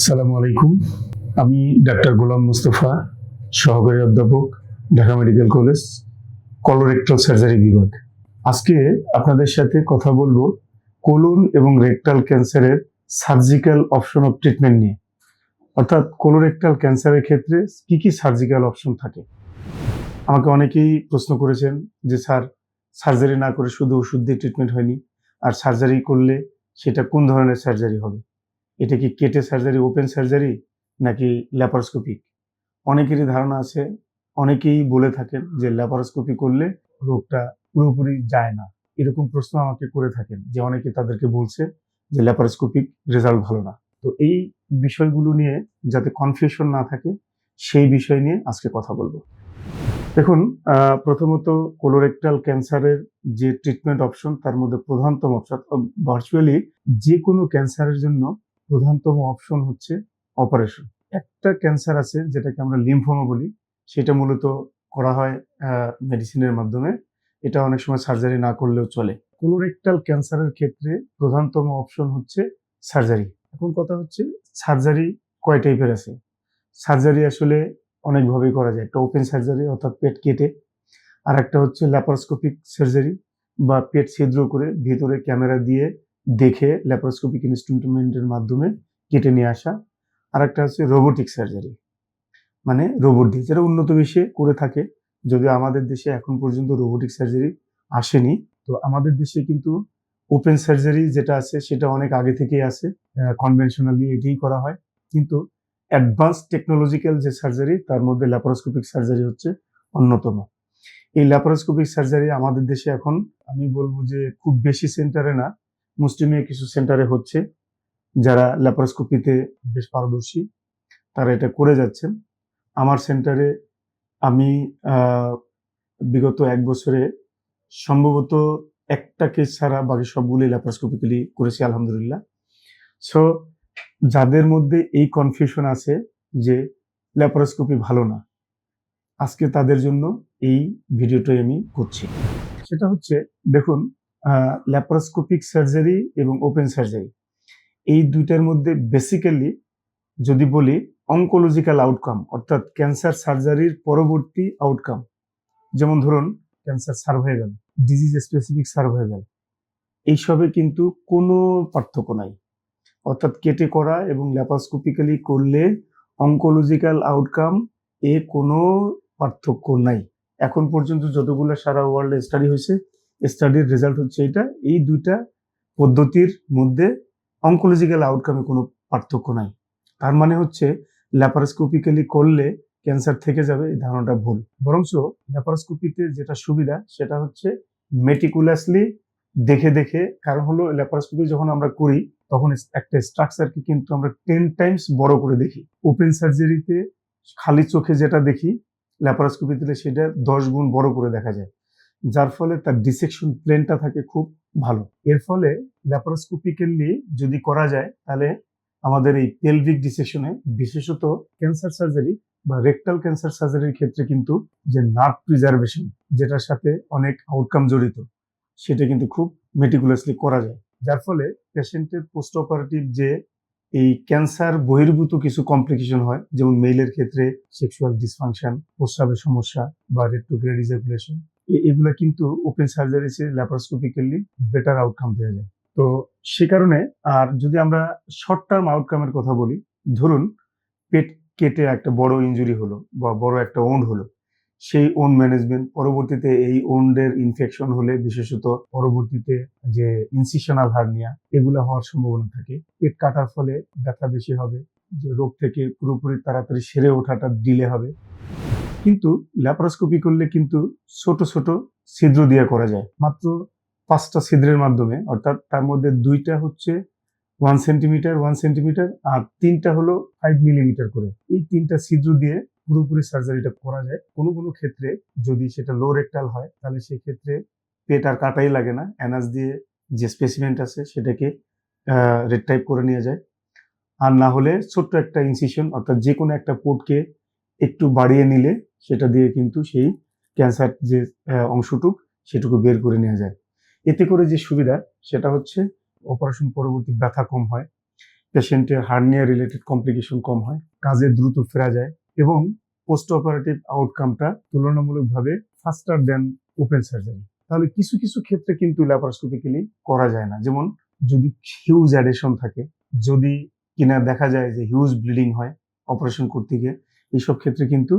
আসসালামু আলাইকুম। আমি ডাক্তার গোলাম মুস্তফা, সহকারী অধ্যাপক, Dhaka medical college, colorectal surgery বিভাগ। আজকে আপনাদের সাথে কথা বলব কোলন এবং রেকটাল ক্যান্সারের সার্জিক্যাল অপশন অফ ট্রিটমেন্ট নিয়ে। অর্থাৎ কোলোরেক্টাল ক্যান্সারের ক্ষেত্রে কি কি সার্জিক্যাল অপশন থাকে? আমাকে অনেকেই প্রশ্ন করেছেন যে, স্যার, সার্জারি না করে শুধু ওষুধ দিয়ে ট্রিটমেন্ট হয়নি, আর সার্জারি করলে সেটা কোন ধরনের সার্জারি হবে? এটা কি কেটে সার্জারি ওপেন সার্জারি নাকি ল্যাপারোস্কোপিক অনেকেরই ধারণা আছে, অনেকেই বলে থাকেন যে ল্যাপারোস্কোপি করলে রোগটা পুরোপুরি যায় না। এরকম প্রশ্ন আমাকে করে থাকেন যে অনেকে তাদেরকে বলছে যে ল্যাপারোস্কোপিক রেজাল্ট ভালো না। তো এই বিষয়গুলো নিয়ে যাতে কনফিউশন না থাকে, সেই বিষয় নিয়ে আজকে কথা বলব। দেখুন প্রথমত কোলোরেক্টাল ক্যান্সারের যে ট্রিটমেন্ট অপশন তার মধ্যে প্রধানতম অপশন ভার্চুয়ালি যে কোনো ক্যান্সারের জন্য প্রধানতম অপশন হচ্ছে অপারেশন একটা ক্যান্সার আছে, যেটাকে আমরা লিম্ফোমা বলি, সেটা মূলত করা হয় মেডিসিনের মাধ্যমে। এটা অনেক সময় সার্জারি না করলেও চলে। কোলোরেক্টাল ক্যান্সারের ক্ষেত্রে প্রধানতম অপশন হচ্ছে সার্জারি এখন কথা হচ্ছে সার্জারি কয় টাইপের আছে? সার্জারি আসলে অনেকভাবেই করা যায়। একটা ওপেন সার্জারি অর্থাৎ পেট কেটে। আর একটা হচ্ছে ল্যাপারোস্কোপিক সার্জারি বা পেট ছিদ্র করে ভিতরে ক্যামেরা দিয়ে দেখে ল্যাপারোস্কোপিক ইনস্ট্রুমেন্টের মাধ্যমে কেটে নিয়ে আসা। আর একটা হচ্ছে রোবোটিক সার্জারি মানে রোবট দিয়ে যেটা উন্নত বিশ্বে করে থাকে, যদিও আমাদের দেশে এখন পর্যন্ত রোবোটিক সার্জারি আসেনি, তো আমাদের দেশে কিন্তু ওপেন সার্জারি যেটা আছে সেটা অনেক আগে থেকেই আছে কনভেনশনালি এটাই করা হয়। কিন্তু অ্যাডভান্স টেকনোলজিক্যাল যে সার্জারি তার মধ্যে ল্যাপারোস্কোপিক সার্জারি হচ্ছে অন্যতম। এই ল্যাপারোস্কোপিক সার্জারি আমাদের দেশে এখন, আমি বলব যে খুব বেশি সেন্টারে না মুসলিমে কিছু সেন্টারে হচ্ছে যারা ল্যাপারোস্কোপিতে বেশ পারদর্শী, তারা এটা করে যাচ্ছেন। আমার সেন্টারে আমি বিগত এক বছরে সম্ভবত একটা কেস ছাড়া বাকি সবগুলি ল্যাপারোস্কোপিক্যালি করেছি, আলহামদুলিল্লাহ। সো যাদের মধ্যে এই কনফিউশন আছে যে ল্যাপারোস্কোপি ভালো না, আজকে তাদের জন্য এই ভিডিওটাই আমি করছি। সেটা হচ্ছে, দেখুন ল্যাপারোস্কোপিক সার্জারি এবং ওপেন সার্জারি এই দুইটার মধ্যে বেসিক্যালি যদি বলি অঙ্কোলজিক্যাল আউটকাম অর্থাৎ ক্যান্সার সার্জারির পরবর্তী আউটকাম যেমন ধরুন cancer survival disease specific survival এইসবে কিন্তু কোনো পার্থক্য নাই। অর্থাৎ কেটে করা এবং ল্যাপারোস্কোপিক্যালি করলে অঙ্কোলজিক্যাল আউটকাম এ কোনো পার্থক্য নাই। এখন পর্যন্ত যতগুলো সারা ওয়ার্ল্ডে স্টাডি হয়েছে স্টাডির রেজাল্ট হচ্ছে এটা। এই দুইটা পদ্ধতির মধ্যে অঙ্কোলজিক্যাল আউটকামে কোনো পার্থক্য নাই। তার মানে হচ্ছে ল্যাপারোস্কোপিক্যালি করলে ক্যান্সার থেকে যাবে, এই ধারণাটা ভুল। বরঞ্চ ল্যাপারোস্কোপিতে যেটা সুবিধা, সেটা হচ্ছে মেটিকুলাসলি দেখে দেখে, কারণ হলো ল্যাপারোস্কোপি যখন আমরা করি, তখন একটা স্ট্রাকচারকে কিন্তু আমরা টেন টাইমস বড় করে দেখি। ওপেন সার্জারিতে খালি চোখে যেটা দেখি ল্যাপারোস্কোপিতে সেটা দশ গুণ বড় করে দেখা যায়। যার ফলে তার ডিসেকশন প্লেনটা থাকে খুব ভালো। এর ফলে ল্যাপারোস্কোপিক্যালি যদি করা যায়, তাহলে আমাদের এই পেলভিক ডিসেকশনে বিশেষত ক্যান্সার সার্জারি বা রেকটাল ক্যান্সার সার্জারির ক্ষেত্রে কিন্তু যে নার্ভ প্রিজার্ভেশন যেটার সাথে অনেক আউটকাম জড়িত, সেটা কিন্তু খুব মেটিকুলাসলি করা যায়। যার ফলে পেশেন্টের পোস্ট অপারেটিভ যে এই ক্যান্সার বহির্ভূত কিছু কমপ্লিকেশন হয়, যেমন মেইলের ক্ষেত্রে সেক্সুয়াল ডিসফাংশন প্রস্রাবের সমস্যা বা রেট্রোগ্রেড ইজাকুলেশন এগুলো কিন্তু open surgery laparoscopically better outcome দেওয়া যায়। তো সে কারণে আর যদি আমরা শর্ট টার্ম আউটকামের কথা বলি, ধরুন পেট কেটে একটা বড় ইনজুরি হলো বা বড় একটা ওন্ড হলো, সেই ওন ম্যানেজমেন্ট পরবর্তীতে এই ওন্ডের ইনফেকশন হলে বিশেষত পরবর্তীতে যে ইনসিশনাল হার্নিয়া এগুলো হওয়ার সম্ভাবনা থাকে। পেট কাটার ফলে ব্যথা বেশি হবে, যে রোগ থেকে পুরোপুরি তাড়াতাড়ি সেরে ওঠাটা ডিলে হবে। কিন্তু ল্যাপারোস্কোপি করলে কিন্তু ছোট ছোট ছিদ্র দিয়ে করা যায়। মাত্র পাঁচটা ছিদ্রের মাধ্যমে, অর্থাৎ তার মধ্যে দুইটা হচ্ছে ওয়ান সেন্টিমিটার ওয়ান সেন্টিমিটার আর তিনটা হলো ফাইভ মিলিমিটার করে। এই তিনটা ছিদ্র দিয়ে পুরোপুরি সার্জারিটা করা যায়। কোনো কোনো ক্ষেত্রে যদি সেটা লো রেকটাল হয়, তাহলে সেই ক্ষেত্রে পেট আর কাটাই লাগে না। অ্যানাস দিয়ে যে স্পেসিমেন্ট আছে, সেটাকে রেড টাইপ করে নিয়ে যায়। আর না হলে ছোট্ট একটা ইনসিশন অর্থাৎ যে কোনো একটা পোর্টকে একটু বাড়িয়ে নিলে সেটা দিয়ে কিন্তু সেই ক্যান্সার যে অংশটুক সেটুকু বের করে নেওয়া যায়। এতে করে যে সুবিধা, সেটা হচ্ছে অপারেশন পরবর্তী ব্যথা কম হয় পেশেন্টের হার্নিয়া রিলেটেড কমপ্লিকেশন কম হয়, কাজে দ্রুত ফেরা যায় এবং পোস্ট অপারেটিভ আউটকামটা তুলনামূলকভাবে ফাস্টার দেন ওপেন সার্জারি তাহলে কিছু কিছু ক্ষেত্রে কিন্তু ল্যাপারোস্কোপিক্যালি করা যায় না। যেমন যদি হিউজ অ্যাডেশন থাকে, যদি কিনা দেখা যায় যে হিউজ ব্লিডিং হয় অপারেশন করতে গিয়ে, এইসব ক্ষেত্রে কিন্তু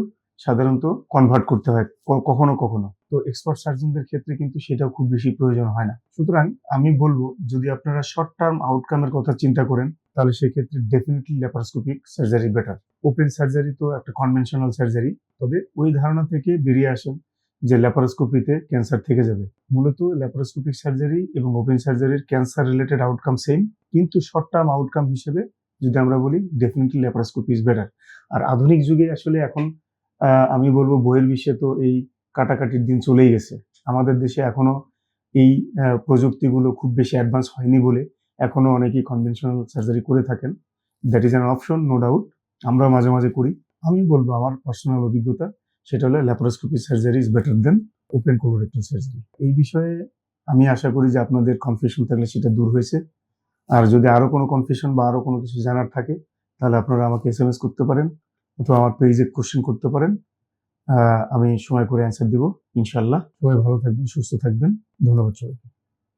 সাধারণত কনভার্ট করতে হয় কখনো কখনো। তো এক্সপার্ট সার্জনদের ক্ষেত্রে কিন্তু সেটাও খুব বেশি প্রয়োজন হয় না। সুতরাং আমি বলব, যদি আপনারা শর্ট টার্ম আউটকামের কথা চিন্তা করেন, তাহলে সেক্ষেত্রে definitely laparoscopic surgery better open surgery তো একটা কনভেনশনাল সার্জারি তবে ওই ধারণা থেকে বেরিয়ে আসেন যে ল্যাপারোস্কোপিতে ক্যান্সার থেকে যাবে। মূলত ল্যাপারোস্কোপিক সার্জারি এবং ওপেন সার্জারির ক্যান্সার রিলেটেড আউটকাম সেম কিন্তু শর্ট টার্ম আউটকাম হিসেবে যদি আমরা বলি ডেফিনেটলি ল্যাপারোস্কোপি ইজ বেটার আর আধুনিক যুগে আসলে এখন আমি বলব বইয়ের বিশ্বে তো এই কাটাকাটির দিন চলেই গেছে। আমাদের দেশে এখনও এই প্রযুক্তিগুলো খুব বেশি অ্যাডভান্স হয়নি বলে এখনও অনেকেই কনভেনশনাল সার্জারি করে থাকেন। That is an option no doubt আমরা মাঝে মাঝে করি। আমি বলব আমার পার্সোনাল অভিজ্ঞতা, সেটা হলো laparoscopy surgery is better than open colorectal surgery এই বিষয়ে আমি আশা করি যে আপনাদের কনফিউশন থাকলে সেটা দূর হয়েছে। আর যদি আরও কোনো কনফিউশন বা আরও কোনো কিছু জানার থাকে, তাহলে আপনারা আমাকে এস করতে পারেন। অথবা আমার পেজে কোশ্চেন করতে পারেন। আমি সময় করে অ্যান্সার দিব ইনশাল্লাহ সবাই ভালো থাকবেন, সুস্থ থাকবেন। ধন্যবাদ সবাইকে।